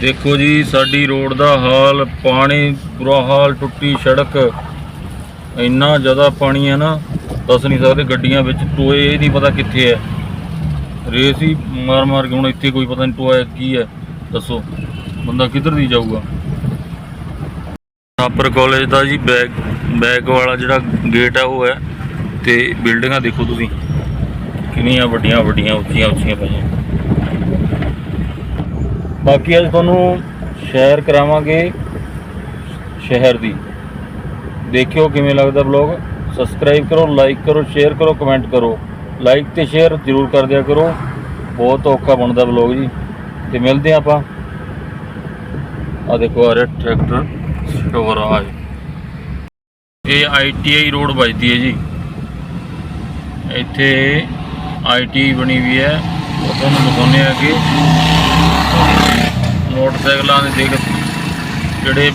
ਦੇਖੋ ਜੀ, ਸਾਡੀ ਰੋਡ ਦਾ ਹਾਲ, ਪਾਣੀ ਬੁਰਾ ਹਾਲ, ਟੁੱਟੀ ਸੜਕ, ਇੰਨਾ ਜ਼ਿਆਦਾ ਪਾਣੀ ਹੈ ਨਾ, ਦੱਸ ਨਹੀਂ ਸਕਦੇ ਗੱਡੀਆਂ ਵਿੱਚ ਟੋਏ, ਇਹ ਨਹੀਂ ਪਤਾ ਕਿੱਥੇ ਹੈ। ਰੇਸ ਹੀ ਮਾਰ ਮਾਰ ਕੇ ਹੁਣ ਇੱਥੇ ਕੋਈ ਪਤਾ ਨਹੀਂ ਟੋਇਆ ਕੀ ਹੈ। ਦੱਸੋ, ਬੰਦਾ ਕਿੱਧਰ ਦੀ ਜਾਊਗਾ? ਆਪਰ ਕਾਲਜ ਦਾ ਜੀ ਬੈਕ ਬੈਕ ਵਾਲਾ ਜਿਹੜਾ ਗੇਟ ਹੈ ਉਹ ਹੈ। ਤੇ ਬਿਲਡਿੰਗਾਂ ਦੇਖੋ ਤੁਸੀਂ। ਕਿੰਨੀਆਂ ਵੱਡੀਆਂ ਵੱਡੀਆਂ, ਉੱਚੀਆਂ ਉੱਚੀਆਂ ਪਈਆਂ। ਬਾਕੀ ਅੱਜ ਤੁਹਾਨੂੰ ਸ਼ਹਿਰ ਕਰਾਵਾਂਗੇ ਸ਼ਹਿਰ ਦੀ। ਦੇਖਿਓ ਕਿਵੇਂ ਲੱਗਦਾ ਬਲੌਗ ਸਬਸਕ੍ਰਾਈਬ ਕਰੋ ਲਾਈਕ ਕਰੋ ਸ਼ੇਅਰ ਕਰੋ ਕਮੈਂਟ ਕਰੋ। ਲਾਈਕ ਤੇ ਸ਼ੇਅਰ ਜ਼ਰੂਰ ਕਰ ਦਿਆ ਕਰੋ। ਬਹੁਤ ਔਖਾ ਬਣਦਾ ਬਲੌਗ ਜੀ। ਤੇ ਮਿਲਦੇ ਹਾਂ ਆਪਾਂ। ਆ ਦੇਖੋ, ਆ ਰਿਹਾ ਟਰੈਕਟਰ ਸ਼ੋਰਾਜ ਇਹ ਆਈਟੀਆਈ ਰੋਡ ਵੱਜਦੀ ਹੈ ਜੀ। ਇੱਥੇ ਆਈਟੀ ਬਣੀ ਹੋਈ ਹੈ। ਉਹ ਤੁਹਾਨੂੰ ਦਿਖਾਉਂਦੇ ਆ ਕਿ ਮੋਟਰਸਾਈਕਲਾਂ ਦੇ ਦੇਖ ਜਿਹੜੇ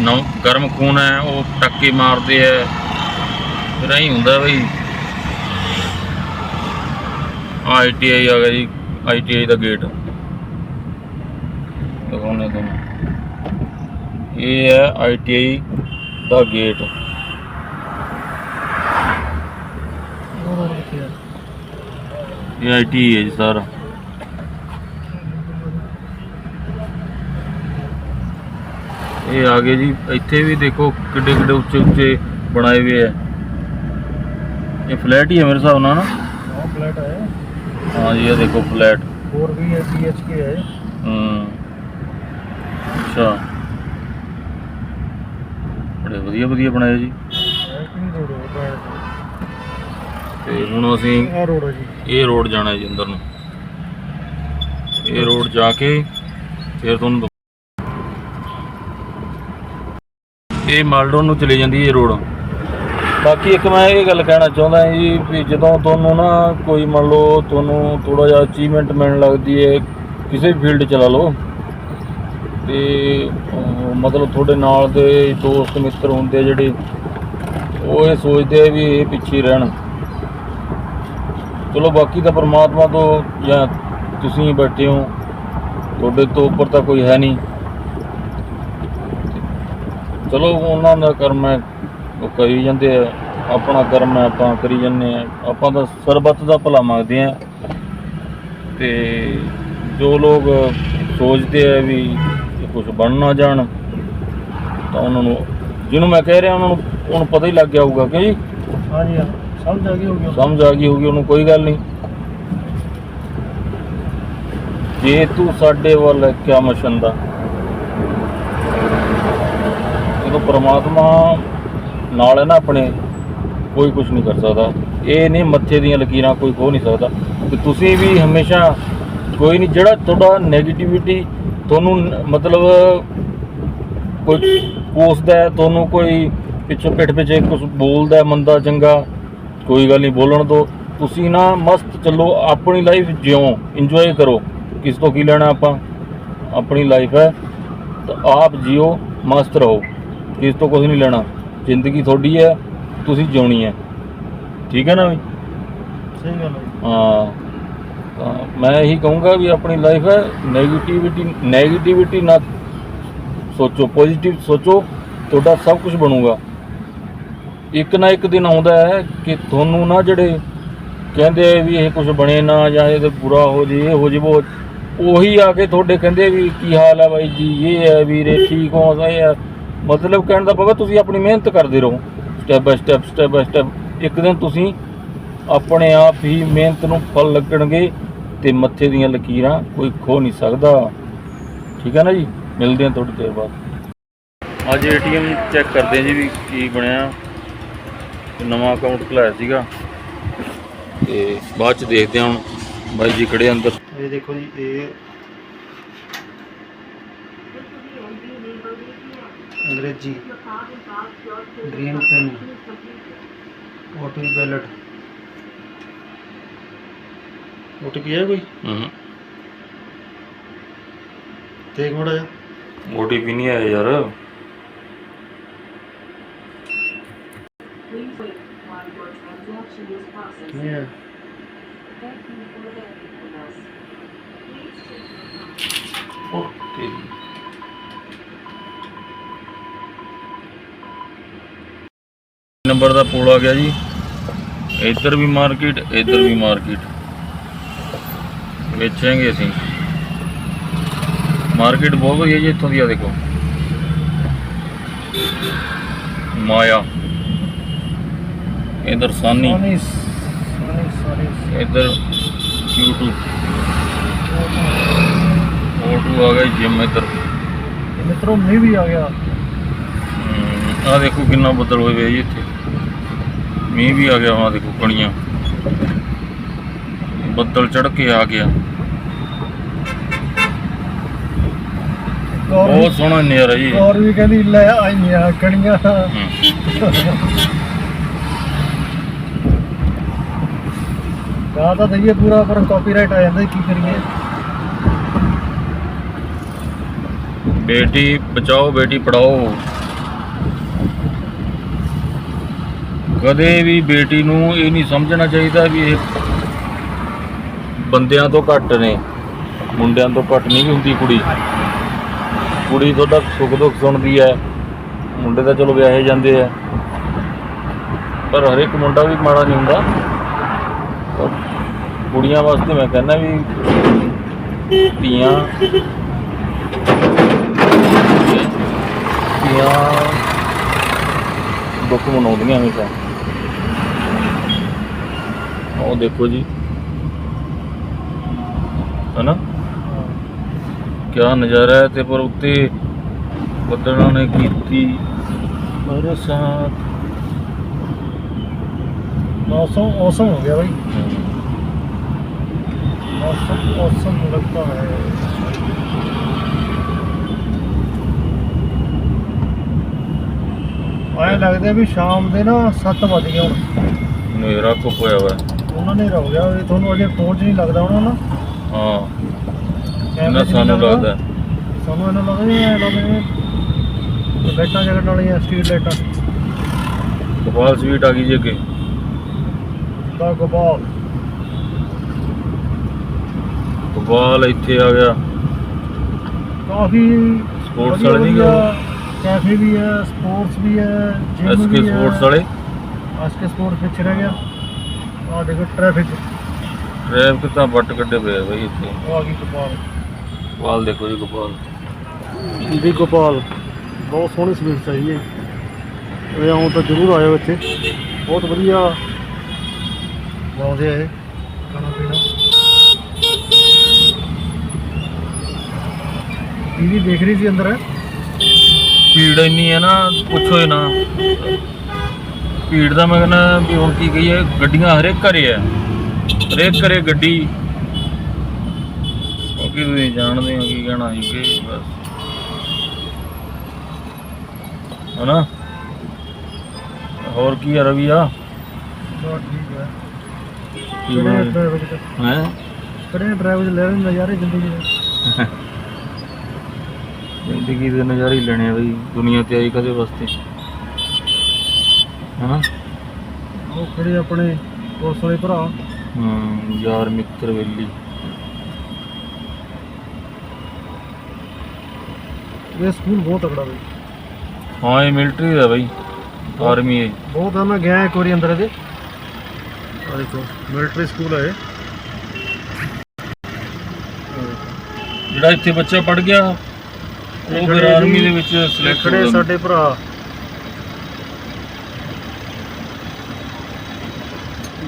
ਨਵ ਗਰਮ ਖੂਨ ਹੈ ਉਹ ਟੱਕੇ ਮਾਰਦੇ ਆ ਫਿਰ ਐਂ ਹੁੰਦਾ ਬਈ ਆਈਟੀਆਈ ਆ ਗਿਆ ਜੀ ਆਈਟੀਆਈ ਦਾ ਗੇਟ। ਦਿਖਾਉਂਦੇ ਤੁਹਾਨੂੰ। ਇਹ ਹੈ ਆਈਟੀਆਈ ਦਾ ਗੇਟ। ਇਹ ਆਈਟੀ ਹੈ ਜੀ ਸਾਰਾ। ਇਹ ਆ ਗਏ ਜੀ। ਇੱਥੇ ਵੀ ਦੇਖੋ ਕਿੱਡੇ ਕਿੱਡੇ ਉੱਚੇ ਉੱਚੇ ਬਣਾਏ ਹੋਏ ਆ। ਇਹ ਫਲੈਟ ਹੀ ਹੈ ਮੇਰੇ ਹਿਸਾਬ ਨਾਲ ਨਾ। ਹਾਂ ਫਲੈਟ ਹੈ ਹਾਂ ਜੀ ਇਹ ਦੇਖੋ ਫਲੈਟ। 4 ਵੀ ਹੈ ਬੀ ਐਚ ਕੇ ਹੈ ਹੂੰ। ਅੱਛਾ। ਬੜੇ ਵਧੀਆ ਵਧੀਆ ਬਣਾਏ ਜੀ। ਤੇ ਹੁਣ ਅਸੀਂ ਇਹ ਰੋਡ ਹੈ ਜੀ। ਇਹ ਰੋਡ ਜਾਣਾ ਜੀ ਅੰਦਰ ਨੂੰ। ਇਹ ਰੋਡ ਜਾ ਕੇ ਫਿਰ ਤੁਹਾਨੂੰ ਇਹ ਮਾਲਡੋਨ ਨੂੰ ਚਲੀ ਜਾਂਦੀ ਹੈ ਇਹ ਰੋਡ। ਬਾਕੀ ਇੱਕ ਮੈਂ ਇਹ ਗੱਲ ਕਹਿਣਾ ਚਾਹੁੰਦਾ ਜੀ ਵੀ ਜਦੋਂ ਤੁਹਾਨੂੰ ਨਾ ਕੋਈ ਮੰਨ ਲਓ ਤੁਹਾਨੂੰ ਥੋੜਾ ਜਿਹਾ ਅਚੀਵਮੈਂਟ ਮਿਲਣ ਲੱਗਦੀ ਹੈ, ਕਿਸੇ ਵੀ ਫੀਲਡ ਚਲਾ ਲਓ, ਤੇ ਮਤਲਬ ਤੁਹਾਡੇ ਨਾਲ ਦੇ ਦੋਸਤ, ਮਿੱਤਰ ਹੁੰਦੇ ਜਿਹੜੇ, ਉਹ ਇਹ ਸੋਚਦੇ ਆ ਵੀ ਇਹ ਪਿੱਛੇ ਰਹਿਣ। ਚਲੋ ਬਾਕੀ ਤਾਂ ਪਰਮਾਤਮਾ ਤੋਂ ਜਾਂ ਤੁਸੀਂ ਬੈਠੇ ਹੋ, ਤੁਹਾਡੇ ਤੋਂ ਉੱਪਰ ਤਾਂ ਕੋਈ ਹੈ ਨਹੀਂ। ਚਲੋ ਉਹਨਾਂ ਦਾ ਕਰਮ ਹੈ ਉਹ ਕਰੀ ਜਾਂਦੇ ਆ ਆਪਣਾ ਕਰਮ ਹੈ ਆਪਾਂ ਕਰੀ ਜਾਂਦੇ ਆ ਆਪਾਂ ਤਾਂ ਸਰਬੱਤ ਦਾ ਭਲਾ ਮੰਗਦੇ ਆ। ਤੇ ਜੋ ਲੋਕ ਸੋਚਦੇ ਆ ਵੀ ਕੁਝ ਬਣ ਨਾ ਜਾਣ ਤਾਂ ਉਹਨਾਂ ਨੂੰ ਜਿਹਨੂੰ ਮੈਂ ਕਹਿ ਰਿਹਾ ਉਹਨਾਂ ਨੂੰ ਉਹਨੂੰ ਪਤਾ ਹੀ ਲੱਗ ਗਿਆ ਹੋਊਗਾ ਕਿ ਜੀ ਹਾਂਜੀ ਸਮਝ ਆ ਗਈ ਹੋਊਗੀ ਸਮਝ ਆ ਗਈ ਹੋਊਗੀ ਉਹਨੂੰ ਕੋਈ ਗੱਲ ਨਹੀਂ। ਜੇ ਤੂੰ ਸਾਡੇ ਵੱਲ ਕਿਆ ਮਸ਼ਨ ਦਾ ਜਦੋਂ ਪ੍ਰਮਾਤਮਾ ਨਾਲ ਹੈ ਨਾ ਆਪਣੇ, ਕੋਈ ਕੁਝ ਨਹੀਂ ਕਰ ਸਕਦਾ। ਇਹ ਨਹੀਂ ਮੱਥੇ ਦੀਆਂ ਲਕੀਰਾਂ ਕੋਈ ਖੋ ਨਹੀਂ ਸਕਦਾ ਤੇ ਤੁਸੀਂ ਵੀ ਹਮੇਸ਼ਾ ਕੋਈ ਨਹੀਂ, ਜਿਹੜਾ ਤੁਹਾਡਾ 네ਗੇਟਿਵਿਟੀ ਤੁਹਾਨੂੰ ਮਤਲਬ ਕੋਈ ਕੋਸਦਾ ਹੈ, ਤੁਹਾਨੂੰ ਕੋਈ ਪਿੱਛੋਂ ਪਿੱਠ ਪਿੱਛੇ ਕੁਝ ਬੋਲਦਾ ਮੰਦਾ, ਚੰਗਾ, ਕੋਈ ਗੱਲ ਨਹੀਂ, ਬੋਲਣ ਤੋਂ ਤੁਸੀਂ ਨਾ ਮਸਤ ਚੱਲੋ, ਆਪਣੀ ਲਾਈਫ ਜਿਉਂ ਇੰਜੋਏ ਕਰੋ। ਕਿਸ ਤੋਂ ਕੀ ਲੈਣਾ ਆਪਾਂ? ਆਪਣੀ ਲਾਈਫ ਹੈ, ਤਾਂ ਆਪ ਜਿਓ ਮਸਤ ਰਹੋ। ਇਸ ਤੋਂ ਕੁਝ ਨਹੀਂ ਲੈਣਾ। ਜ਼ਿੰਦਗੀ ਤੁਹਾਡੀ ਹੈ ਤੁਸੀਂ ਜਿਉਣੀ ਹੈ। ਠੀਕ ਹੈ ਨਾ ਵੀ? ਸਹੀ ਗੱਲ ਹਾਂ ਮੈਂ ਇਹੀ ਕਹੂੰਗਾ ਵੀ ਆਪਣੀ ਲਾਈਫ ਹੈ ਨੈਗੇਟਿਵਿਟੀ 네ਗੇਟਿਵਿਟੀ ਨਾ ਸੋਚੋ ਪੋਜ਼ਿਟਿਵ ਸੋਚੋ ਤੁਹਾਡਾ ਸਭ ਕੁਝ ਬਣੂਗਾ। ਇੱਕ ਨਾ ਇੱਕ ਦਿਨ ਆਉਂਦਾ ਹੈ ਕਿ ਤੁਹਾਨੂੰ ਨਾ ਜਿਹੜੇ ਕਹਿੰਦੇ ਵੀ ਇਹ ਕੁਝ ਬਣੇ ਨਾ ਜਾਂ ਇਹ ਤੇ ਬੁਰਾ ਹੋ ਜੇ ਇਹ ਹੋ ਜੇ ਉਹ ਉਹੀ ਆ ਕੇ ਤੁਹਾਡੇ ਕਹਿੰਦੇ ਵੀ ਕੀ ਹਾਲ ਆ ਬਾਈ ਜੀ ਇਹ ਹੈ ਵੀਰੇ ਠੀਕ ਹੋ ਸਹੀ ਹੈ। ਮਤਲਬ ਕਹਿਣ ਦਾ ਬਾਬਾ ਤੁਸੀਂ ਆਪਣੀ ਮਿਹਨਤ ਕਰਦੇ ਰਹੋ। Step by step step by step ਇੱਕ ਦਿਨ ਤੁਸੀਂ ਆਪਣੇ ਆਪ ਹੀ ਮਿਹਨਤ ਨੂੰ ਫਲ ਲੱਗਣਗੇ ਤੇ ਮੱਥੇ ਦੀਆਂ ਲਕੀਰਾਂ ਕੋਈ ਖੋ ਨਹੀਂ ਸਕਦਾ। ਠੀਕ ਹੈ ਨਾ ਜੀ? ਮਿਲਦੇ ਹਾਂ ਤੁਹਾਡੇ ਦੇਰ ਬਾਅਦ। ਅੱਜ ਏਟੀਐਮ ਚੈੱਕ ਕਰਦੇ ਹਾਂ ਜੀ ਵੀ ਕੀ ਬਣਿਆ। ਨਵਾਂ ਅਕਾਊਂਟ ਖੁਲਾਇਆ ਸੀਗਾ। ਤੇ ਬਾਅਦ ਚ ਦੇਖਦੇ ਹਾਂ ਹੁਣ। ਬਾਈ ਜੀ ਕਿਹੜੇ ਅੰਦਰ। ਇਹ ਦੇਖੋ ਜੀ ਇਹ अंग्रेजी green pen O T P ballot O T P है कोई देख बड़ा जा ओटीपी नहीं आया यार नहीं है ओके ਨੰਬਰ ਦਾ ਪੁਲ ਆ ਗਿਆ ਜੀ। ਇੱਧਰ ਵੀ ਮਾਰਕੀਟ ਇੱਧਰ ਵੀ ਮਾਰਕੀਟ। ਵੇਚਾਂਗੇ ਅਸੀਂ। ਮਾਰਕੀਟ ਬਹੁਤ ਵਧੀਆ ਜੀ ਇੱਥੋਂ ਦੀ ਆ ਦੇਖੋ। ਮਾਇਆ। ਇੱਧਰ ਸਾਨੀ। ਇੱਧਰ Q2 O2 ਆ ਗਿਆ ਜਿਮ ਇੱਧਰ। ਮਿੱਤਰੋ ਮੀਂਹ ਵੀ ਆ ਗਿਆ। ਆ ਦੇਖੋ ਕਿੰਨਾ ਬੱਦਲ ਹੋਏ ਵੇ ਜੀ ਇੱਥੇ। ਮੀਂਹ ਵੀ ਆ ਗਿਆ ਆ ਦੇਖੋ ਕਣੀਆਂ। ਬੱਦਲ ਚੜ ਕੇ ਆ ਗਿਆ। ਬਹੁਤ ਸੋਹਣਾ ਨਜ਼ਾਰਾ ਜੀ। ਔਰ ਵੀ ਕਹਿੰਦੀ ਲੈ ਆਈਆਂ ਕਣੀਆਂ। ਗਾ ਤਾਂ ਦਈਏ ਪੂਰਾ ਪਰ ਕਾਪੀਰਾਈਟ ਆ ਜਾਂਦਾ ਕੀ ਕਰੀਏ। ਬੇਟੀ ਬਚਾਓ ਬੇਟੀ ਪੜਾਓ ਕਦੇ ਵੀ ਬੇਟੀ ਨੂੰ ਇਹ ਨਹੀਂ ਸਮਝਣਾ ਚਾਹੀਦਾ ਵੀ ਇਹ ਬੰਦਿਆਂ ਤੋਂ ਘੱਟ ਨੇ, ਮੁੰਡਿਆਂ ਤੋਂ ਘੱਟ ਨਹੀਂ ਹੁੰਦੀ ਕੁੜੀ। ਕੁੜੀ ਤੁਹਾਡਾ ਸੁੱਖ ਦੁੱਖ ਸੁਣਦੀ ਹੈ, ਮੁੰਡੇ ਤਾਂ ਚਲੋ ਵਿਆਹੇ ਜਾਂਦੇ ਆ। ਪਰ ਹਰ ਇੱਕ ਮੁੰਡਾ ਵੀ ਮਾੜਾ ਨਹੀਂ ਹੁੰਦਾ। ਕੁੜੀਆਂ ਵਾਸਤੇ ਮੈਂ ਕਹਿੰਦਾ ਵੀ ਧੀਆਂ ਧੀਆਂ ਦੁੱਖ ਮਨਾਉਂਦੀਆਂ ਹਮੇਸ਼ਾ। ਉਹ ਦੇਖੋ ਜੀ। ਹਨਾ? ਕਿਆ ਨਜ਼ਾਰਾ ਹੈ ਤੇ ਪਰ ਉੱਤੇ ਬੱਦਲਾਂ ਨੇ ਕੀਤੀ ਬਰਸਾਤ। ਮੌਸਮ ਔਸਮ ਹੋ ਗਿਆ ਭਾਈ ਮੌਸਮ ਔਸਮ ਲੱਗਦਾ ਹੈ। ਆਏ ਲੱਗਦਾ ਵੀ ਸ਼ਾਮ ਦੇ ਨਾ 7 ਵੱਜ ਹੁਣ। ਨੇਰਾ ਕੋ ਹੋਇਆ ਵਾ। ਉਹਨਾਂ ਨੇ ਰੋ ਗਿਆ ਵੀ ਤੁਹਾਨੂੰ ਅਜੇ ਪਹੁੰਚ ਨਹੀਂ ਲੱਗਦਾ ਉਹਨਾਂ ਨਾ? ਹਾਂ। ਕੈਮਰੇ ਇਹਨਾਂ 'ਚ ਨਹੀਂ ਸਾਨੂੰ ਲੱਗਦਾ? ਸਾਨੂੰ ਇਹਨਾਂ ਲੱਗਦਾ ਵੀ ਐਂ ਲੱਗਦਾ ਵੀ ਲਾਈਟਾਂ ਜਗਣ ਵਾਲੀਆਂ ਸਟਰੀਟ ਲਾਈਟਾਂ। ਗੋਪਾਲ ਸਵੀਟ ਆ ਗਈ ਜੀ ਅੱਗੇ। ਦਾ ਗੋਪਾਲ। ਗੋਪਾਲ ਇੱਥੇ ਆ ਗਿਆ। ਕਾਫੀ ਵਧੀਆ ਵਾਲੇ ਨਹੀਂ ਵਧੀਆ ਕੈਫੇ ਵੀ ਹੈ ਸਪੋਰਟਸ ਵੀ ਹੈ ਜਿਮ ਐਸਕੇ ਵੀ ਹੈ। ਸਪੋਰਟਸ ਵਾਲੇ? ਐਸਕੇ ਸਪੋਰਟਸ ਪਿੱਛੇ ਰਹਿ ਗਿਆ। ਆ ਦੇਖੋ ਟ੍ਰੈਫਿਕ ਟ੍ਰੈਫਿਕ ਤਾਂ ਵੱਟ ਕੱਢੇ ਪਏ ਆ ਬਈ ਇੱਥੇ। ਉਹ ਆ ਗਈ ਗੋਪਾਲ। ਗੋਪਾਲ ਦੇਖੋ ਜੀ ਗੋਪਾਲ। ਵੀ ਗੋਪਾਲ ਬਹੁਤ ਸੋਹਣੀ ਸਵੀਟਸ ਹੈ ਜੀ ਇਹ ਇਹ ਆਉਂ ਤਾਂ ਜ਼ਰੂਰ ਆਇਓ ਇੱਥੇ। ਬਹੁਤ ਵਧੀਆ। ਬਣਾਉਂਦੇ ਆ ਇਹ। ਖਾਣਾ ਪੀਣਾ। ਦੀਦੀ ਦੇਖ ਰਹੀ ਸੀ ਅੰਦਰ? ਭੀੜ ਇੰਨੀ ਹੈ ਨਾ ਪੁੱਛੋ ਹੀ ਨਾ। ਭੀੜ ਦਾ ਮੈਂ ਕਹਿੰਦਾ ਵੀ ਹੁਣ ਕੀ ਕਹੀਏ ਗੱਡੀਆਂ ਹਰੇਕ ਘਰੇ ਹੈ ਹਰੇਕ ਘਰੇ ਗੱਡੀ। ਕਿਉਂਕਿ ਤੁਸੀਂ ਜਾਣਦੇ ਹੋ ਕੀ ਕਹਿਣਾ ਸੀ ਕਿ ਬਸ। ਹਨਾ? ਹੋਰ ਕੀ ਹੈ ਰਵੀਆ ਬਹੁਤ ਠੀਕ ਹੈ ਕੀ ਕਿਹੜੇ ਹੈ? ਡਰਾਈਵਰ ਕਿਹੜੇ ਡਰਾਈਵਰ ਲੈ ਰਹੇ ਨਜ਼ਾਰੇ ਜ਼ਿੰਦਗੀ ਦੇ। ਜ਼ਿੰਦਗੀ ਦੇ ਨਜ਼ਾਰੇ ਹੀ ਲੈਣੇ ਆ ਬਈ ਦੁਨੀਆ ਤੇ ਆਈ ਕਦੇ ਵਾਸਤੇ? ਹਨਾ ਉਹ ਖੜੇ ਆਪਣੇ ਪੁਲਿਸ ਵਾਲੇ ਭਰਾ। ਹਮ ਯਾਰ ਮਿੱਤਰ ਵੇਲੀ। ਇਹ ਸਕੂਲ ਬਹੁਤ ਤਕੜਾ ਬਈ ਹਾਂ ਇਹ ਮਿਲਟਰੀ ਦਾ ਬਈ ਆਰਮੀ ਹੈ। ਬਹੁਤ ਆ ਮੈਂ ਗਿਆ ਇੱਕ ਵਾਰੀ ਅੰਦਰ ਇਹਦੇ। ਆ ਦੇਖੋ ਮਿਲਟਰੀ ਸਕੂਲ ਹੈ ਜਿਹੜਾ ਇੱਥੇ ਬੱਚਾ ਪੜ ਗਿਆ ਉਹ ਫਿਰ ਖੜੇ ਆਰਮੀ ਦੇ ਵਿੱਚ ਸਿਲੈਕਟ ਖੜੇ ਹੋ ਜਾਂਦਾ ਸਾਡੇ ਭਰਾ।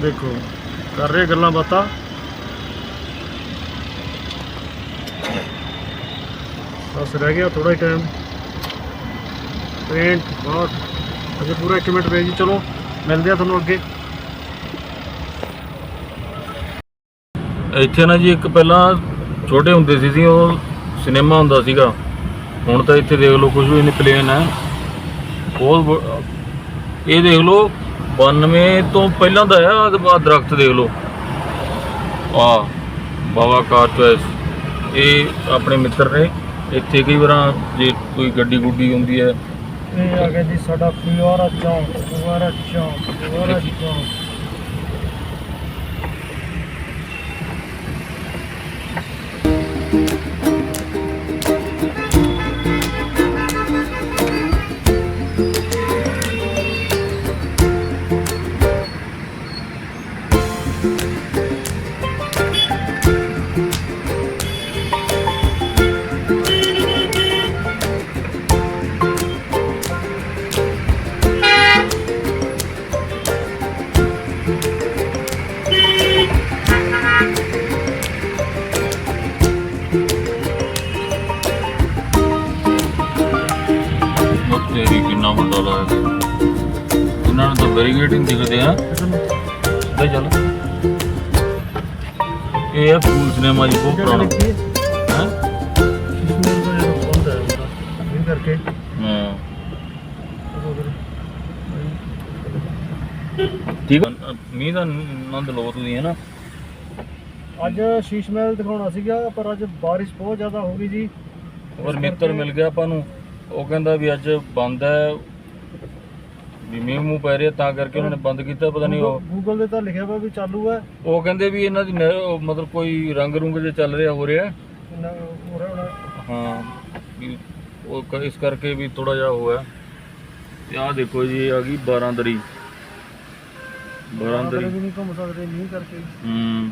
ਦੇਖੋ, ਕਰ ਰਹੇ ਗੱਲਾਂ ਬਾਤਾਂ। ਬਸ ਰਹਿ ਗਿਆ ਥੋੜਾ ਹੀ ਟਾਈਮ ਪੇਂਟ ਬਹੁਤ ਅਜੇ ਪੂਰਾ 1 ਮਿੰਟ ਰਹਿ ਜੀ ਚਲੋ, ਮਿਲਦੇ ਆ ਤੁਹਾਨੂੰ ਅੱਗੇ। ਇੱਥੇ ਨਾ ਜੀ ਇੱਕ ਪਹਿਲਾਂ ਛੋਟੇ ਹੁੰਦੇ ਸੀ ਜੀ, ਉਹ ਸਿਨੇਮਾ ਹੁੰਦਾ ਸੀਗਾ। ਹੁਣ ਤਾਂ ਇੱਥੇ ਦੇਖ ਲਓ ਕੁਝ ਵੀ ਨਹੀਂ ਪਲੇਨ ਹੈ। ਬਹੁਤ ਇਹ ਦੇਖ ਲਓ 92 ਤੋਂ ਪਹਿਲਾਂ ਦਾ ਹੈ ਆਹ ਦਰਖਤ ਦੇਖ ਲਓ। ਆ ਬਾਬਾ ਕਾਰ ਚੋਇਸ ਇਹ ਆਪਣੇ ਮਿੱਤਰ ਨੇ ਇੱਥੇ ਕਈ ਵਾਰਾਂ ਜੇ ਕੋਈ ਗੱਡੀ ਗੁੱਡੀ ਹੁੰਦੀ ਹੈ। ਇਹ ਆ ਗਿਆ ਜੀ ਸਾਡਾ ਪਿਆਰਾ ਚੌਂਕ ਪਿਆਰਾ ਚੌਂਕ ਪਿਆਰਾ ਚੌਂਕ। ਹੀ। ਦਿਖਦੇ ਆ ਲੈ। ਚੱਲ ਇਹ ਹੈ ਫੂਲ ਸਿਨੇਮਾ ਜੀ ਬਹੁਤ ਪੁਰਾਣਾ। ਹੈ ਹੈ? ਕਰਕੇ ਹਾਂ। ਠੀਕ ਆ। ਮੀਂਹ ਦਾ ਆਨੰਦ ਲਓ ਤੁਸੀਂ ਹੈ ਨਾ ਅੱਜ ਸ਼ੀਸ਼ ਮਹਿਲ ਦਿਖਾਉਣਾ ਸੀਗਾ ਪਰ ਅੱਜ ਬਾਰਿਸ਼ ਬਹੁਤ ਜ਼ਿਆਦਾ ਹੋ ਗਈ ਜੀ। ਔਰ ਮਿੱਤਰ ਮਿਲ ਗਿਆ ਆਪਾਂ ਨੂੰ। ਉਹ ਕਹਿੰਦਾ ਵੀ ਅੱਜ ਬੰਦ ਹੈ ਵੀ ਮੀਂਹ ਮੂੰਹ ਪੈ ਰਿਹਾ ਤਾਂ ਕਰਕੇ ਉਹਨਾਂ ਨੇ ਬੰਦ ਕੀਤਾ ਪਤਾ ਨਹੀਂ ਉਹ ਗੂਗਲ ਦੇ ਤਾਂ ਲਿਖਿਆ ਵਾ ਵੀ ਚਾਲੂ ਹੈ ਉਹ ਕਹਿੰਦੇ ਵੀ ਇਹਨਾਂ ਦੀ ਨ- ਉਹ ਮਤਲਬ ਕੋਈ ਰੰਗ ਰੁੰਗ ਜੇ ਚੱਲ ਰਿਹਾ ਹੋ ਰਿਹਾ ਇੰਨਾ ਹੋ ਰਿਹਾ ਹੋਣਾ। ਹਾਂ ਵੀ ਉਹ ਕ- ਇਸ ਕਰਕੇ ਵੀ ਥੋੜਾ ਜਿਹਾ ਹੋਇਆ ਤੇ ਆਹ ਦੇਖੋ ਜੀ ਇਹ ਆ ਗਈ 12 ਦਰੀ 12 ਅੰਦਰ ਦਰੀ ਵੀ ਨਹੀਂ ਘੁੰਮ ਸਕਦੇ ਮੀਂਹ ਕਰਕੇ। ਹੂੰ।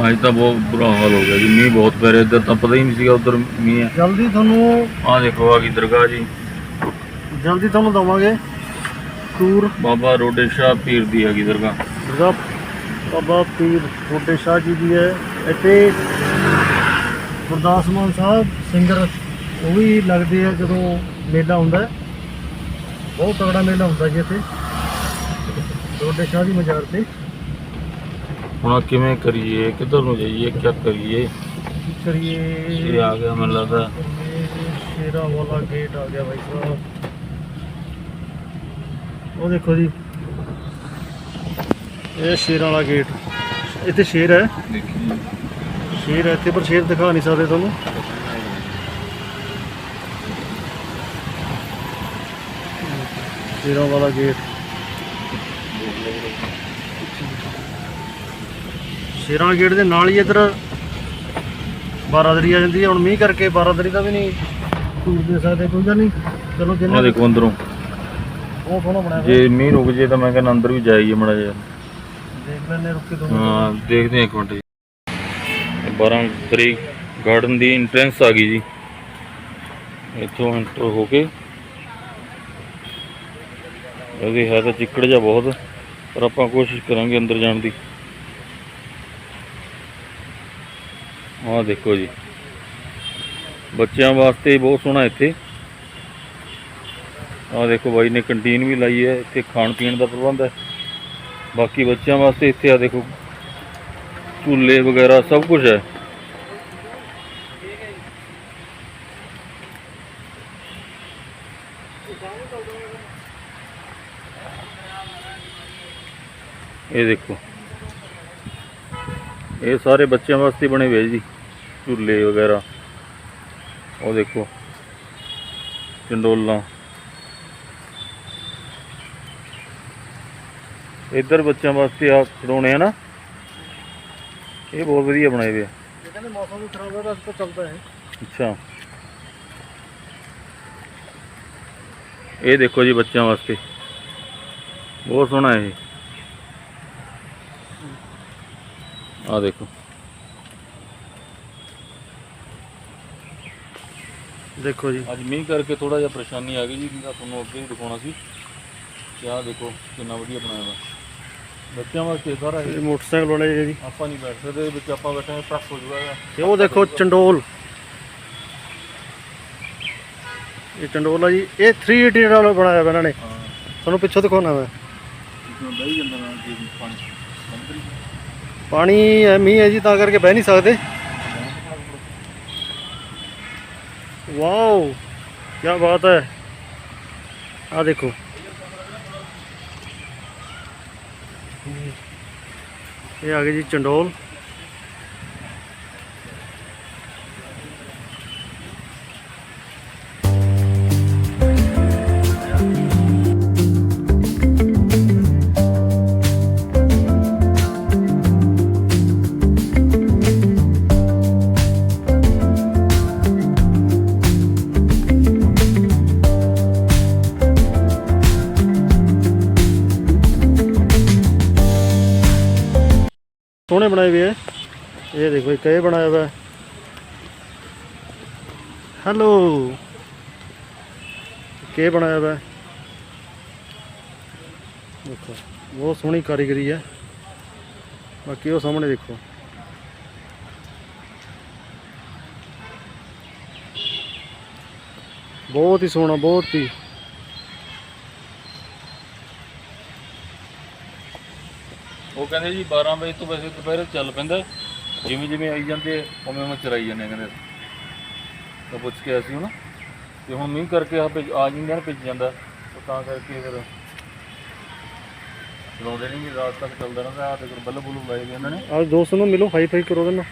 ਅੱਜ ਤਾਂ ਬਹੁਤ ਬੁਰਾ ਹਾਲ ਹੋ ਗਿਆ ਜੀ ਮੀਂਹ ਬਹੁਤ ਪੈ ਰਿਹਾ ਇੱਧਰ ਤਾਂ ਪਤਾ ਹੀ ਨਹੀਂ ਸੀਗਾ ਉਧਰ ਮੀਂਹ ਹੈ। ਜਲਦੀ ਤੁਹਾਨੂੰ ਆਹ ਦੇਖੋ ਆ ਗਈ ਦਰਗਾਹ ਜੀ। ਜਲਦੀ ਤੁਹਾਨੂੰ ਦਵਾਂਗੇ। ਟੂਰ। ਬਾਬਾ ਰੋਡੇ ਸ਼ਾਹ ਪੀਰ ਦੀ ਹੈਗੀ ਦਰਗਾਹ। ਦੁਰਗਾ ਬਾਬਾ ਪੀਰ ਛੋਟੇ ਸ਼ਾਹ ਜੀ ਦੀ ਹੈ। ਇੱਥੇ ਗੁਰਦਾਸ ਮਾਨ ਸਾਹਿਬ ਸਿੰਗਰ ਉਹ ਵੀ ਲੱਗਦੇ ਆ ਜਦੋਂ ਮੇਲਾ ਹੁੰਦਾ। ਬਹੁਤ ਤਗੜਾ ਮੇਲਾ ਹੁੰਦਾ ਜੀ ਇੱਥੇ। ਛੋਟੇ ਸ਼ਾਹ ਦੀ ਮਜ਼ਾਰ ਤੇ। ਹੁਣ ਆਹ ਕਿਵੇਂ ਕਰੀਏ? ਕਿੱਧਰ ਨੂੰ ਜਾਈਏ? ਕੀ ਕਰੀਏ? ਕਰੀਏ? ਇਹ ਆ ਗਿਆ ਮੈਨੂੰ ਲੱਗਦਾ। ਸ਼ੇਰਾ ਵਾਲਾ ਗੇਟ ਆ ਗਿਆ ਭਾਈ ਸਾਹਿਬ। ਉਹ ਦੇਖੋ ਜੀ। ਇਹ ਸ਼ੇਰਾਂ ਵਾਲਾ ਗੇਟ। ਇੱਥੇ ਸ਼ੇਰ ਹੈ। ਸ਼ੇਰ ਹੈ ਇੱਥੇ, ਪਰ ਸ਼ੇਰ ਦਿਖਾ ਨਹੀਂ ਸਕਦੇ ਤੁਹਾਨੂੰ। ਸ਼ੇਰਾਂ ਵਾਲਾ ਗੇਟ। ਸ਼ੇਰਾਂ ਗੇਟ ਦੇ ਨਾਲ ਹੀ ਇੱਧਰ ਬਾਰਾਦਰੀ ਆ ਜਾਂਦੀ ਹੈ। ਹੁਣ ਮੀਂਹ ਕਰਕੇ ਬਾਰਾਦਰੀ ਦਾ ਵੀ ਨਹੀਂ ਟੂਰ ਦੇ ਸਕਦੇ। ਕੋਈ ਗੱਲ ਨਹੀਂ। ਚਲੋ ਜਿੰਨਾ ਦੇਖੋ ਅੰਦਰੋਂ। ਬਹੁਤ ਸੋਹਣਾ ਬਣਾਇਆ ਹੋਇਆ। ਜੇ ਮੀਂਹ ਰੁਕ ਜੇ ਤਾਂ ਮੈਂ ਕਹਿੰਦਾ ਅੰਦਰ ਵੀ ਜਾਈਏ ਮੜਾ ਜਿਹਾ। ਦੇਖ ਲੈਣੇ ਰੁੱਕ ਕੇ ਦੋ ਹਾਂ ਦੇਖਦੇ ਹਾਂ ਇੱਕ ਮਿੰਟ ਜੀ। 12 ਤਰੀਕ ਗਾਰਡਨ ਦੀ ਐਂਟਰੈਂਸ ਆ ਗਈ ਜੀ। ਇੱਥੋਂ ਐਂਟਰ ਹੋ ਕੇ। ਇਹਦੀ ਹੈ ਤਾਂ ਚਿੱਕੜ ਜਿਹਾ ਬਹੁਤ ਪਰ ਆਪਾਂ ਕੋਸ਼ਿਸ਼ ਕਰਾਂਗੇ ਅੰਦਰ ਜਾਣ ਦੀ। ਆਹ ਦੇਖੋ ਜੀ। ਬੱਚਿਆਂ ਵਾਸਤੇ ਬਹੁਤ ਸੋਹਣਾ ਇੱਥੇ। ਆਹ ਦੇਖੋ ਬਾਈ ਨੇ ਕੰਟੀਨ ਵੀ ਲਾਈ ਹੈ, ਇੱਥੇ ਖਾਣ ਪੀਣ ਦਾ ਪ੍ਰਬੰਧ ਹੈ। ਬਾਕੀ ਬੱਚਿਆਂ ਵਾਸਤੇ ਇੱਥੇ ਆ ਦੇਖੋ, ਝੂਲੇ ਵਗੈਰਾ ਸਭ ਕੁਝ ਹੈ। ਇਹ ਦੇਖੋ, ਇਹ ਸਾਰੇ ਬੱਚਿਆਂ ਵਾਸਤੇ ਬਣੇ ਹੋਏ ਜੀ, ਝੂਲੇ ਵਗੈਰਾ। ਉਹ ਦੇਖੋ, ਚੰਡੋਲਾਂ। ਇੱਧਰ ਬੱਚਿਆਂ ਵਾਸਤੇ ਆ ਖਿਡੌਣੇ ਆ ਨਾ। ਇਹ ਬਹੁਤ ਵਧੀਆ ਬਣਾਏ ਹੋਏ ਆ। ਇਹ ਕਹਿੰਦੇ ਮੌਸਮ ਵੀ ਖਰਾਬ ਹੈ ਤਾਂ ਇਸ ਤੋਂ ਚੱਲਦਾ ਹੈ ਅੱਛਾ। ਇਹ ਦੇਖੋ ਜੀ ਬੱਚਿਆਂ ਵਾਸਤੇ। ਬਹੁਤ ਸੋਹਣਾ ਹੈ ਇਹ। ਆ ਦੇਖੋ। ਦੇਖੋ ਜੀ। ਅੱਜ ਮੀਂਹ ਕਰਕੇ ਥੋੜਾ ਜਿਹਾ ਪਰੇਸ਼ਾਨੀ ਆ ਗਈ ਜੀ ਮੈਂ ਤੁਹਾਨੂੰ ਅੱਗੇ ਹੀ ਦਿਖਾਉਣਾ ਸੀ। ਕਿ ਆਹ ਦੇਖੋ ਕਿੰਨਾ ਵਧੀਆ ਬਣਾਇਆ ਵਾ। ਬੱਚਿਆਂ ਵਾਸਤੇ ਸਾਰਾ ਇਹ। ਇਹ ਮੋਟਰਸਾਈਕਲ ਵਾਲੇ ਜੀ। ਆਪਾਂ ਨਹੀਂ ਬੈਠ ਸਕਦੇ ਵਿੱਚ ਆਪਾਂ ਬੈਠਾਂਗੇ ਟਰੱਕ ਹੋ ਜਾਊਗਾ। ਤੇ ਉਹ ਦੇਖੋ ਚੰਡੋਲ। ਇਹ ਚੰਡੋਲ ਆ ਜੀ ਇਹ 380 ਨਾਲ ਬਣਾਇਆ ਹੋਇਆ ਇਹਨਾਂ ਨੇ। ਹਾਂ। ਤੁਹਾਨੂੰ ਪਿੱਛੋਂ ਦਿਖਾਉਣਾ ਮੈਂ। ਜਾਂਦਾ ਨਾ ਜੀ ਪਾਣੀ। ਪਾਣੀ ਹੈ। ਮੀਂਹ ਹੈ ਜੀ ਤਾਂ ਕਰਕੇ ਬਹਿ ਨਹੀਂ ਸਕਦੇ। ਵਾਓ ਕੀ ਬਾਤ ਹੈ। ਆ ਦੇਖੋ। ਇਹ ਆ ਗਏ ਜੀ ਚੰਡੋਲ। ਕੇ ਬਣਾਇਆ ਹੋਇਆ ਦੇਖੋ, ਬਹੁਤ ਸੋਹਣੀ ਕਾਰੀਗਰੀ ਹੈ। ਬਾਕੀ ਉਹ ਸਾਹਮਣੇ ਦੇਖੋ। ਬਹੁਤ ਹੀ ਸੋਹਣਾ, ਬਹੁਤ ਹੀ। ਉਹ ਕਹਿੰਦੇ ਜੀ 12 ਵਜੇ ਤੋਂ ਵੈਸੇ ਦੁਪਹਿਰ ਚੱਲ ਪੈਂਦਾ। ਜਿਵੇਂ ਜਿਵੇਂ ਆਈ ਜਾਂਦੇ ਉਵੇਂ ਉਵੇਂ ਚਰਾਈ ਜਾਂਦੇ ਕਹਿੰਦੇ। ਤਾਂ ਪੁੱਛ ਕੇ ਅਸੀਂ ਉਹਨਾਂ। ਤੇ ਹੁਣ ਮੀਂਹ ਕਰਕੇ ਆ ਭਿੱਜ- ਆ ਜਾਂਦੇ ਨੇ ਭਿੱਜ ਜਾਂਦਾ ਤਾਂ ਤਾਂ ਕਰਕੇ ਫਿਰ ਚਲਾਉਂਦੇ ਨਹੀਂ ਜੀ, ਰਾਤ ਤੱਕ ਚੱਲਦਾ ਰਹਿੰਦਾ ਆ ਤੇ ਬੱਲਬ ਬੁੱਲਬ ਲਾਏ ਗਏ ਇਹਨਾਂ ਨੇ। ਅੱਜ ਦੋਸਤ ਨੂੰ ਮਿਲੋ ਹਾਈ ਫਾਈ ਕਰੋ ਦੇਣਾ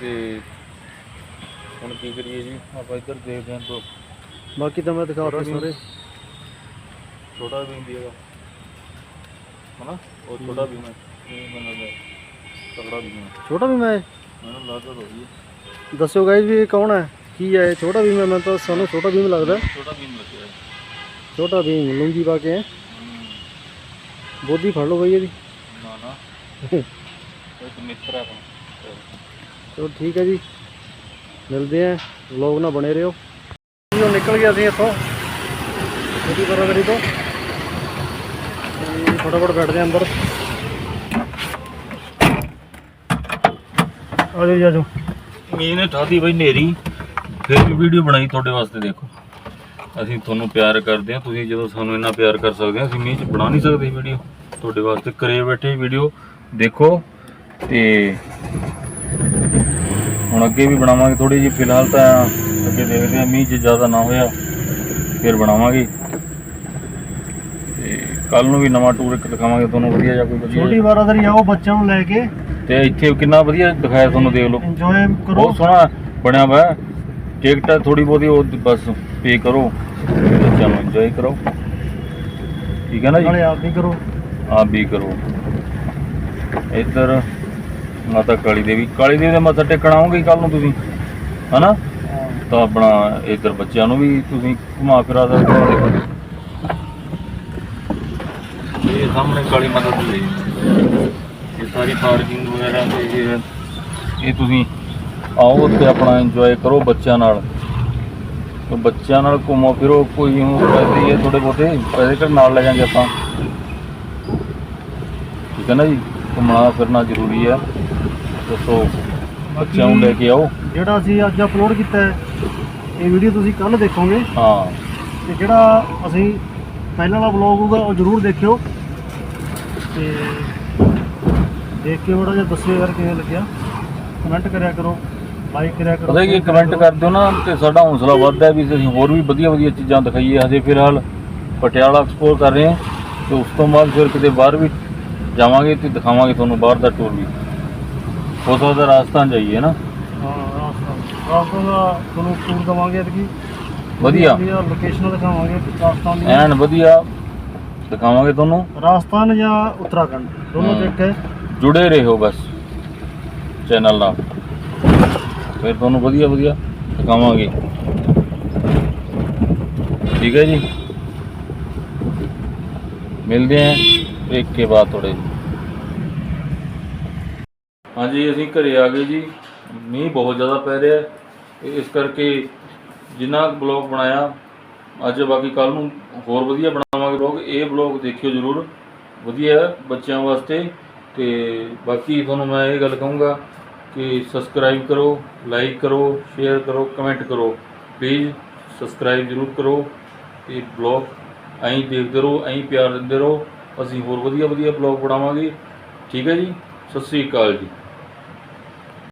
ਤੇ ਹੁਣ ਕੀ ਕਰੀਏ ਜੀ ਆਪਾਂ ਇੱਧਰ ਦੇਖਦੇ ਹਾਂ ਤੋਂ ਬਾਕੀ ਤਾਂ ਮੈਂ ਦਿਖਾ ਰਿਹਾ ਸਾਰੇ। ਛੋਟਾ ਵੀ ਇੰਡੀਆ ਦਾ। ਹਨਾ? ਉਹ ਛੋਟਾ ਵੀ ਮੈਂ ਮੈਨੂੰ ਲੱਗਦਾ ਤਗੜਾ ਵੀ ਮੈਂ ਛੋਟਾ ਵੀ ਮੈਂ ਮੈਨੂੰ ਲੱਗਦਾ ਤਾਂ ਉਹੀ ਦੱਸਿਓ ਗਾਇਜ਼ ਵੀ ਇਹ ਕੌਣ ਹੈ? ਕੀ ਹੈ ਇਹ ਛੋਟਾ ਵੀ ਮੈਂ ਤਾਂ ਸਾਨੂੰ ਛੋਟਾ ਭੀਮ ਲੱਗਦਾ ਹੈ। ਛੋਟਾ ਵੀ ਲੱਗਿਆ ਛੋਟਾ ਭੀਮ ਲੁੰਗੀ ਪਾ ਕੇ ਹੈ। ਫੜ ਲਓ ਬਈ ਇਹਦੀ। ਨਾ ਨਾ। ਇੱਕ ਮਿੱਤਰ ਆ ਆਪਣਾ। ਚਲੋ ਠੀਕ ਹੈ ਜੀ। ਮਿਲਦੇ ਆਂ ਵਲੌਗ ਨਾਲ ਬਣੇ ਰਹੋ। ਜੋ ਨਿਕਲ ਗਿਆ ਸੀ ਇੱਥੋਂ। ਛੋਟੀ ਬਰਾਬਰੀ ਤੋਂ ਤੇ। ਫਟਾਫਟ ਬੈਠਦੇ ਆਂ ਅੰਦਰ। ਆ ਜਾਓ ਜਾਓ। ਮੀਂਹ ਨੇ ਠਾਦੀ ਬਈ ਨੇਰੀ ਫਿਰ ਵੀ ਵੀਡੀਓ ਬਣਾਈ ਤੁਹਾਡੇ ਵਾਸਤੇ ਦੇਖੋ। ਅਸੀਂ ਤੁਹਾਨੂੰ ਪਿਆਰ ਕਰਦੇ ਹਾਂ। ਤੁਸੀਂ ਜਦੋਂ ਸਾਨੂੰ ਇੰਨਾ ਪਿਆਰ ਕਰ ਸਕਦੇ ਹੋ, ਅਸੀਂ ਮੀਂਹ 'ਚ ਬਣਾ ਨਹੀਂ ਸਕਦੇ ਵੀਡੀਓ ਤੁਹਾਡੇ ਵਾਸਤੇ ਕਰੇ ਬੈਠੇ ਵੀਡੀਓ ਦੇਖੋ। ਤੇ ਹੁਣ ਅੱਗੇ ਵੀ ਬਣਾਵਾਂਗੇ। ਥੋੜੀ ਜਿਹੀ ਫਿਲਹਾਲ ਤਾਂ ਅੱਗੇ ਦੇਖਦੇ ਹਾਂ। ਮੀਂਹ 'ਚ ਜ਼ਿਆਦਾ ਨਾ ਹੋਇਆ, ਫਿਰ ਬਣਾਵਾਂਗੇ। ਕੱਲ ਨੂੰ ਵੀ ਨਵਾਂ ਟੂਰ ਇੱਕ ਦਿਖਾਵਾਂਗੇ ਤੁਹਾਨੂੰ ਵਧੀਆ ਜਾਂ ਕੋਈ ਵਧੀਆ। ਛੋਟੀ ਬਰਾਦਰੀ ਆਓ ਬੱਚਿਆਂ ਨੂੰ ਲੈ ਕੇ। ਤੇ ਇੱਥੇ ਕਿੰਨਾ ਵਧੀਆ ਦਿਖਾਇਆ ਤੁਹਾਨੂੰ ਦੇਖ ਲਓ। ਇੰਜੋਏ ਕਰੋ। ਬਹੁਤ ਸੋਹਣਾ ਬਣਿਆ ਹੋਇਆ। ਟਿਕਟ ਥੋੜੀ ਬਹੁਤੀ ਉਹ ਬਸ ਪੇ ਕਰੋ ਬੱਚਿਆਂ ਨੂੰ ਇੰਜੋਏ ਕਰੋ। ਠੀਕ ਹੈ ਨਾ ਜੀ? ਨਾਲੇ ਆਪ ਵੀ ਕਰੋ। ਆਪ ਵੀ ਕਰੋ। ਇੱਧਰ ਮਾਤਾ ਕਾਲੀ ਦੇਵੀ। ਕਾਲੀ ਦੇਵੀ ਦਾ ਮੱਥਾ ਟੇਕਣ ਆਉਂਗੇ ਕੱਲ ਨੂੰ ਤੁਸੀਂ? ਹਨਾ? ਤਾਂ ਆਪਣਾ ਇੱਧਰ ਬੱਚਿਆਂ ਨੂੰ ਵੀ ਤੁਸੀਂ ਘੁਮਾ ਫਿਰਾ ਸਕਦੇ ਹੋ ਦੇਖੋ ਇਹ ਸਾਹਮਣੇ ਕਾਲੀ ਮਾਤਾ ਦੀ ਹੈ ਇਹ ਸਾਰੀ ਪਾਰਕਿੰਗ ਵਗੈਰਾ ਤੇ ਇਹ ਇਹ ਤੁਸੀਂ ਆਓ ਉੱਥੇ ਆਪਣਾ ਇੰਜੋਏ ਕਰੋ ਬੱਚਿਆਂ ਨਾਲ। ਤੇ ਬੱਚਿਆਂ ਨਾਲ ਘੁੰਮੋ ਫਿਰੋ ਕੋਈ ਹੁਣ ਪੈਸੇ ਹੀ ਹੈ ਥੋੜੇ ਬਹੁਤੇ ਪੈਸੇ ਕਰ ਨਾਲ ਲੈ ਜਾਾਂਗੇ ਆਪਾਂ। ਠੀਕ ਹੈ ਨਾ ਜੀ? ਘੁੰਮਣਾ ਫਿਰਨਾ ਜ਼ਰੂਰੀ ਹੈ। ਦੱਸੋ ਬੱਚਿਆਂ ਨੂੰ ਲੈ ਕੇ ਆਓ। ਜਿਹੜਾ ਅਸੀਂ ਅੱਜ ਅਪਲੋਡ ਕੀਤਾ ਹੈ ਇਹ ਵੀਡੀਓ ਤੁਸੀਂ ਕੱਲ ਦੇਖੋਗੇ। ਹਾਂ। ਤੇ ਜਿਹੜਾ ਅਸੀਂ ਪਹਿਲਾਂ ਵਾਲਾ ਵਲੌਗ ਹੋਊਗਾ ਉਹ ਜ਼ਰੂਰ ਦੇਖਿਓ। ਤੇ ਦੇਖ ਕੇ ਬੜਾ ਜਿਹਾ ਦੱਸਿਓ ਯਾਰ ਕਿਵੇਂ ਲੱਗਿਆ। ਕਮੈਂਟ ਕਰਿਆ ਕਰੋ ਲਾਈਕ ਕਰਿਆ ਕਰੋ ਪਤਾ ਕੀ ਕਮੈਂਟ ਕਰ ਦਿਓ ਨਾ ਤੇ ਸਾਡਾ ਹੌਸਲਾ ਵੱਧਦਾ ਵੀ ਅਸੀਂ ਹੋਰ ਵੀ ਵਧੀਆ ਵਧੀਆ ਚੀਜ਼ਾਂ ਦਿਖਾਈਏ। ਹਜੇ ਫਿਲਹਾਲ ਪਟਿਆਲਾ ਐਕਸਪਲੋਰ ਕਰ ਰਹੇ ਹਾਂ ਤੇ ਉਸ ਤੋਂ ਬਾਅਦ ਫਿਰ ਕਿਤੇ ਬਾਹਰ ਵੀ ਜਾਵਾਂਗੇ ਤੇ ਦਿਖਾਵਾਂਗੇ ਤੁਹਾਨੂੰ ਬਾਹਰ ਦਾ ਟੂਰ ਵੀ। ਹੋ ਸਕਦਾ ਰਾਜਸਥਾਨ ਜਾਈਏ ਨਾ। ਹਾਂ ਰਾਸਤਾ ਰਾਸਤਾ ਦਾ ਤੁਹਾਨੂੰ ਟੂਰ ਦਵਾਂਗੇ ਅਦਕੀ ਵਧੀਆ। ਲੋਕੇਸ਼ਨ ਦਿਖਾਵਾਂਗੇ ਰਾਜਸਥਾਨ ਦੀ। ਐਨ ਵਧੀਆ। ਦਿਖਾਵਾਂਗੇ ਤੁਹਾਨੂੰ। ਰਾਜਸਥਾਨ ਜਾਂ ਉੱਤਰਾਖੰਡ ਦੋਨੋਂ ਹਾਂ। ਹੈ ਜੁੜੇ ਰਹੋ ਬਸ। ਚੈਨਲ ਨਾਲ। ਫਿਰ ਤੁਹਾਨੂੰ ਵਧੀਆ ਵਧੀਆ ਦਿਖਾਵਾਂਗੇ। ਠੀਕ ਹੈ ਜੀ। ਮਿਲਦੇ ਹਾਂ ਇੱਕ ਕੇ ਬਾਅਦ ਥੋੜੇ ਹਾਂਜੀ ਅਸੀਂ ਘਰੇ ਆ ਗਏ ਜੀ। ਮੀਂਹ ਬਹੁਤ ਜ਼ਿਆਦਾ ਪੈ ਰਿਹਾ ਹੈ। ਇਸ ਕਰਕੇ ਜਿੰਨਾ ਬਲੌਗ ਬਣਾਇਆ ਅੱਜ ਬਾਕੀ ਕੱਲ ਨੂੰ ਹੋਰ ਵਧੀਆ ਬਣਾਵਾਂਗੇ ਬਲੌਗ ਇਹ ਬਲੌਗ ਦੇਖਿਓ ਜਰੂਰ। ਵਧੀਆ ਬੱਚਿਆਂ ਵਾਸਤੇ। ਤੇ ਬਾਕੀ ਤੁਹਾਨੂੰ ਮੈਂ ਇਹ ਗੱਲ ਕਹੂੰਗਾ ਕਿ ਸਬਸਕ੍ਰਾਈਬ ਕਰੋ ਲਾਈਕ ਕਰੋ ਸ਼ੇਅਰ ਕਰੋ ਕਮੈਂਟ ਕਰੋ। ਪਲੀਜ਼ ਸਬਸਕ੍ਰਾਈਬ ਜਰੂਰ ਕਰੋ। ਤੇ ਬਲੌਗ ਐਂ ਦੇਖਦੇ ਰਹੋ, ਐਂ ਪਿਆਰ ਦਿੰਦੇ ਰਹੋ। ਅਸੀਂ ਹੋਰ ਵਧੀਆ ਵਧੀਆ ਬਲੌਗ ਬਣਾਵਾਂਗੇ। ਠੀਕ ਹੈ ਜੀ? ਸਤਿ ਸ੍ਰੀ ਅਕਾਲ ਜੀ।